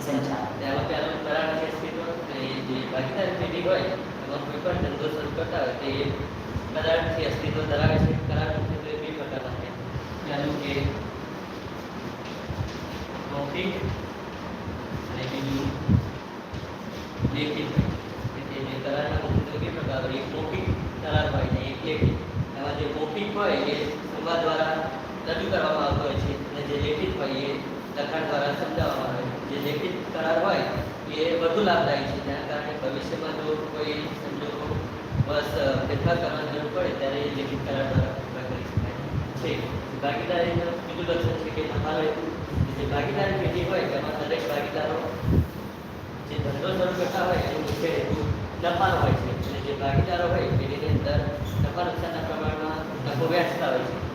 સંચાર એમાં પહેલો કરાર છે સ્પીડો એ જે ભાગીદાર પેઢી હોય એમાં કોઈ પણ ધંધો શરૂ કરતા હોય તે કરારથી અસ્તિત્વ ધરાવે છે કરાર મુખ્યત્વે બે પ્રકારના છે પહેલું કે મૌખિક અને બીજું લેખિત એટલે જે કરારના મુખ્યત્વે બે પ્રકાર હોય એક મૌખિક કરાર હોય ને એક લેખિત એમાં જે મૌખિક હોય એ સંવાદ દ્વારા રજૂ કરવામાં આવતો હોય છે અને જે લેખિત હોય એ લખાણ દ્વારા સમજાવવામાં આવે જે લેખિત કરાર હોય, એ વધુ લાભદાયી છે. જેના કારણે ભવિષ્યમાં જો કોઈ સંજોગો બસ ફેરફાર કરવાની જરૂર પડે, ત્યારે એ લેખિત કરાર દ્વારા ફેરફાર કરી શકાય. છે ભાગીદારીનું બીજું લક્ષણ છે કે તમારે જે ભાગીદારી પેઢી હોય, તેમાં દરેક ભાગીદારો જે ધંધો શરૂ કરતા હોય, એનું મુખ્ય હેતુ નફાનો હોય છે. અને જે ભાગીદારો હોય પેઢીની અંદર નફા નુકસાનના પ્રમાણમાં નફો વહેંચતા હોય છે.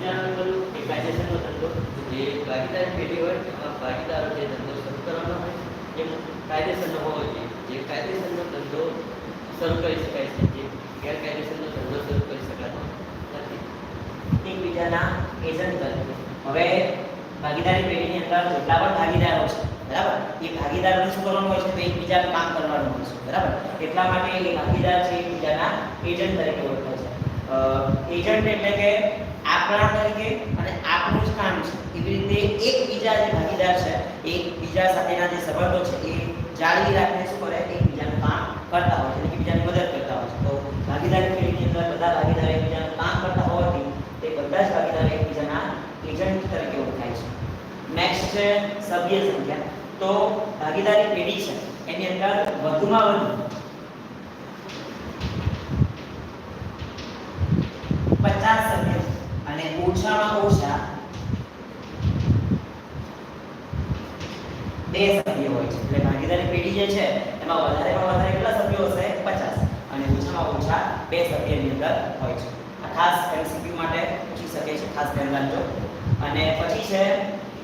કાયદેસરનો ધંધો જે ભાગીદારી પેઢી હોય એમાં ભાગીદારો જે ધંધો શરૂ કરવાનો હોય એ કાયદેસરનો હોવો જોઈએ જે કાયદેસરનો ધંધો શરૂ કરી શકાય છે. જે ગેરકાયદેસરનો ધંધો શરૂ કરી શકાતો નથી એકબીજાના એજન્ટ હવે ભાગીદારી પેઢીની અંદર જેટલા પણ ભાગીદારો છે, બરાબર? એ ભાગીદારોને શું કરવાનું હોય છે? તો એકબીજાનું કામ કરવાનું હોય છે, બરાબર? એટલા માટે એ ભાગીદાર છે એકબીજાના એજન્ટ તરીકે ઓળખાય છે. એજન્ટ એટલે કે આપણા તરીકે અને આપણું કામ છે. એવી રીતે એકબીજા જે ભાગીદાર છે એકબીજા સાથેના જે સંબંધો છે, એ જાળવી રાખીને શું કરે? એકબીજાનું કામ કરતા હોય છે. એકબીજાની મદદ કરતા હોય છે. તો ભાગીદારી પેઢીની અંદર બધા ભાગીદાર એકબીજાનું કામ કરતા હોવાથી તે બધા જ ભાગીદાર એકબીજાના એજન્ટ તરીકે ઓળખાય છે. નેક્સ્ટ છે સભ્ય સંખ્યા. તો ભાગીદારી પેઢી છે. એની અંદર વધુમાં વધુ પચાસ સભ્યો અને ઓછામાં ઓછા બે સભ્યો હોય છે. એટલે ભાગીદારી પેઢી જે છે, એમાં વધારેમાં વધારે કેટલા સભ્યો હશે? પચાસ. અને ઓછામાં ઓછા બે સભ્યની અંદર હોય છે. આ ખાસ એમસીક્યુ માટે પૂછી શકે છે, ખાસ ધ્યાન રાખજો. અને પછી છે,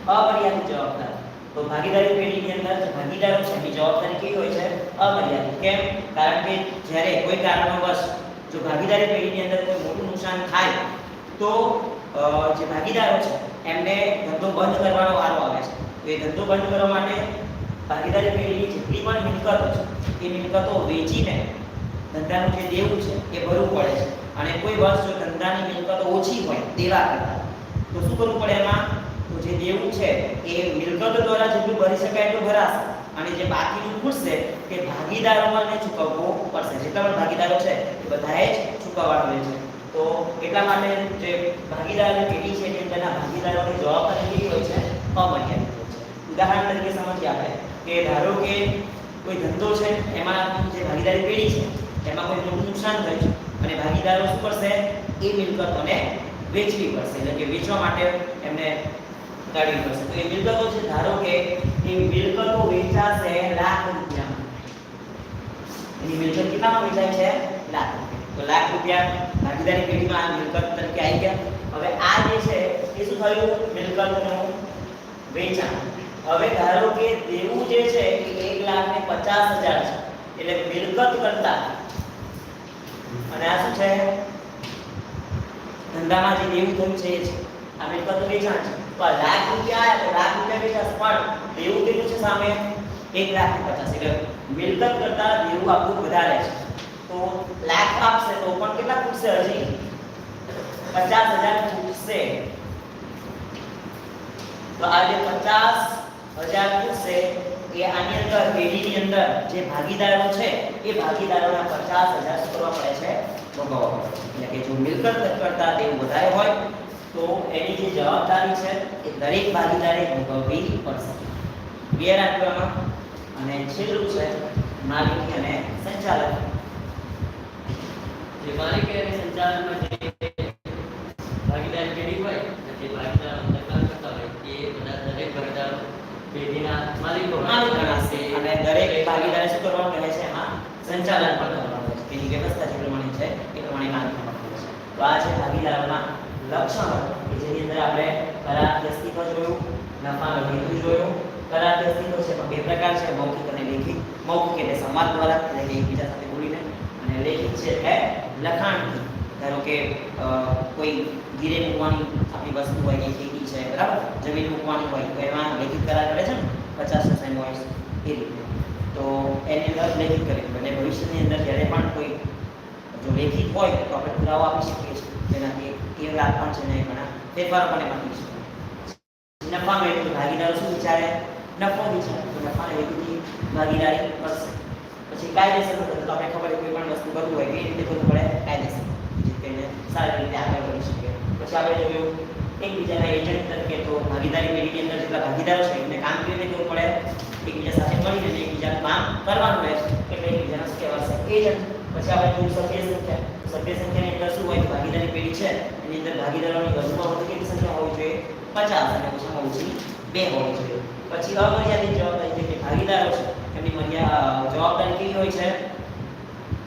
અમર્યાદિત જવાબદાર. તો ભાગીદારી પેઢીની અંદર જે ભાગીદારો છે, એની જવાબદારી કેવી હોય છે? અમર્યાદિત. કેમ? કારણ કે જ્યારે કોઈ કારણવશ જો ભાગીદારી પેઢીની અંદર કોઈ મોટું નુકસાન થાય, તો જે ભાગીદારો છે, એમને ધંધો બંધ કરવાનો વારો આવે છે. એ ધંધો બંધ કરવા માટે ભાગીદારી પેઢીની જેટલી પણ મિલકતો છે. એ મિલકતો વેચીને ધંધાનું જે દેવું છે, એ ભરવું પડે છે. અને કોઈ વર્ષ જો ધંધાની મિલકતો ઓછી હોય દેવા કરતા. તો શું કરવું પડે એમાં? તો જે દેવું છે, એ મિલકતો દ્વારા જેટલું ભરી શકાય એટલું ભરાશે. અને જે બાકીનું ખૂટશે તે ભાગીદારોને ચૂકવવું પડશે. જેટલા પણ ભાગીદારો છે, એ બધાએ જ ચૂકવવાનું રહે છે. તો એટલા માટે જે ભાગીદારની પેઢી છે તેના ભાગીદારોની જવાબદારી કેવી હોય છે, અમર્યાદિત હોય છે. ઉદાહરણ તરીકે સમજીએ આપણે કે ધારો કે કોઈ ધંધો છે, એમાં જે ભાગીદારી પેઢી છે, એમાં કોઈ મોટું નુકસાન થયું છે, અને ભાગીદારો શું કરશે? એ મિલકતોને વેચવી પડશે, એટલે કે વેચવા માટે એમને કાઢવી પડશે. તો એ મિલકતો છે, ધારો કે એ મિલકતો વેચાશે લાખ રૂપિયામાં. એની મિલકત કેટલામાં વેચાય છે? લાખ રૂપિયા. તો લાખ રૂપિયા ભાગીદારી પેઢીમાં આ મિલકત તરીકે આવી ગયા. હવે આ જે છે, એ શું થયું? મિલકતનું વેચાણ. હવે ધારો કે દેવું જે છે, એ એક લાખ ને પચાસ હજાર છે. એટલે મિલકત કરતા અને આ શું છે? ધંધામાં જે દેવું થયું છે, એ છે. આ મિલકતનું વેચાણ છે. તો લાખ રૂપિયા આવ્યા તો લાખ રૂપિયા વેચાશ, પણ દેવું કેટલું છે સામે? એક લાખ ને પચાસ. એટલે મિલકત કરતા દેવું આપણું વધારે છે. તો લાખ આપશે તો પણ કેટલા ખૂટશે હજી? પચાસ હજાર ખૂટશે. તો આ જે પચાસ હજાર ખૂટશે, એ આની અંદર, પેઢીની અંદર જે ભાગીદારો છે, એ ભાગીદારોના પચાસ હજાર શું કરવા પડે છે ભોગવવા એટલે કે જો મિલકત કરતા દેવું વધારે હોય, તો એની જે જવાબદારી છે, એ દરેક ભાગીદારે ભોગવવી પડશે. બે રાખવામાં અને છેલ્લું છે, માલિકી અને સંચાલન જે માલિકી અને સંચાલનમાં જે ભાગીદારી પેઢી હોય જે ભાગીદારો અંદર કરતા હોય એ બધા દરેક ભાગીદારો પેઢીના માલિકો હોય. માલિક ગણાશે અને દરેક ભાગીદારે શું કરવાનું રહે છે? એમાં સંચાલન પણ કરવાનું છે. તેની વ્યવસ્થા જે પ્રમાણે છે એ પ્રમાણે કામ કરવાનું છે. તો આ છે ભાગીદારોના લક્ષણો કે જેની અંદર આપણે કરારથી અસ્તિત્વ જોયું નફાનો હેતુ જોયું. કરારથી અસ્તિત્વ છે બે પ્રકાર છે મૌખિક અને લેખિત. મૌખિક એટલે સંવાદ દ્વારા એટલે કે એકબીજા સાથે બોલીને. અને લેખિત છે એટલે લખાણથી ધારો કે કોઈ ગીરે મૂકવાની આપણી વસ્તુ હોય કે ખેતી છે, બરાબર? જમીન મૂકવાની હોય, તો એમાં લેખિત કરાર કરે છે ને, પચાસ પર્સન્ટ હોય એ રીતે. તો એની અંદર લેખિત કરે અને ભવિષ્યની અંદર જ્યારે પણ કોઈ જો લેખિત હોય, તો આપણે પુરાવો આપી શકીએ છીએ. જેનાથી એ લાભ પણ છે ને ઘણા ફેરફારો પણ એમાં થઈ શકે. નફા મેળવી ભાગીદારો શું વિચારે? નફો વિચારે. તો નફાને હેતુથી ભાગીદારી પછી કાયદેસર તો આપણે ખબર કોઈ પણ વસ્તુ કરવું હોય કેવી રીતે કરવું પડે, કાયદેસર. તેને સારી રીતે આગળ વધી શકીએ પછી આપણે જોયું એકબીજાના એજન્ટ તરીકે તો ભાગીદારી પેઢીની અંદર જેટલા ભાગીદારો છે, એમને કામ કેવી કરવું પડે? એકબીજા સાથે મળીને એકબીજાનું કામ કરવાનું રહે. એટલે એકબીજાના શું કહેવાશે એજન્ટ પછી આપણે જોયું સભ્ય સંખ્યા. સભ્ય સંખ્યાની અંદર શું હોય? ભાગીદારી પેઢી છે. એની અંદર ભાગીદારોની વધુમાં વધુ કેટલી સંખ્યા હોવી જોઈએ? પચાસ. અને ઓછામાં ઓછી બે હોવી જોઈએ. પછી અમર્યાદિત જવાબદારી જે ભાગીદારો છે એમની મર્યાદા જવાબદારી કેવી હોય છે.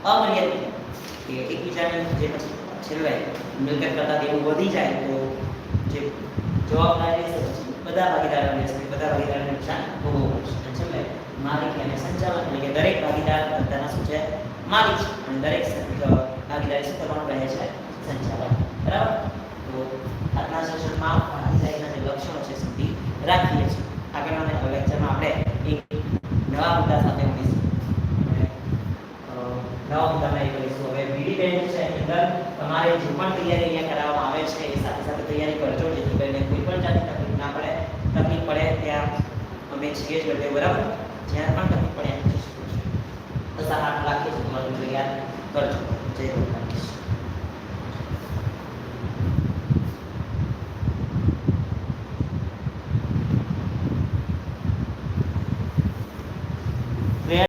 અમર્યાદિત. કે એકબીજાની જે છેલ્લે મિલકત કરતા તેવું વધી જાય, તો જે જવાબદારી બધા ભાગીદારોને બધા ભાગીદારોને નુકસાન ભોગવવું પડશે. અને છેલ્લે, માલિક અને સંચાલક એટલે કે દરેક ભાગીદાર બધાના શું છે? માલિક અને દરેક ભાગીદારી શું કરવાનું રહે છે? સંચાલક. અંદર તમારે જે પણ તૈયારી અહીંયા કરાવવામાં આવે છે એ સાથે સાથે તૈયારી કરજો જેથી કરીને કોઈ પણ જાતની તકલીફ ના પડે તકલીફ પડે ત્યાં અમે છીએ જ બધે બરાબર જ્યાં પણ તકલીફ પડે એમ તો સારા આઠ લાખ તમારું તૈયાર કરજો જય ગુરુ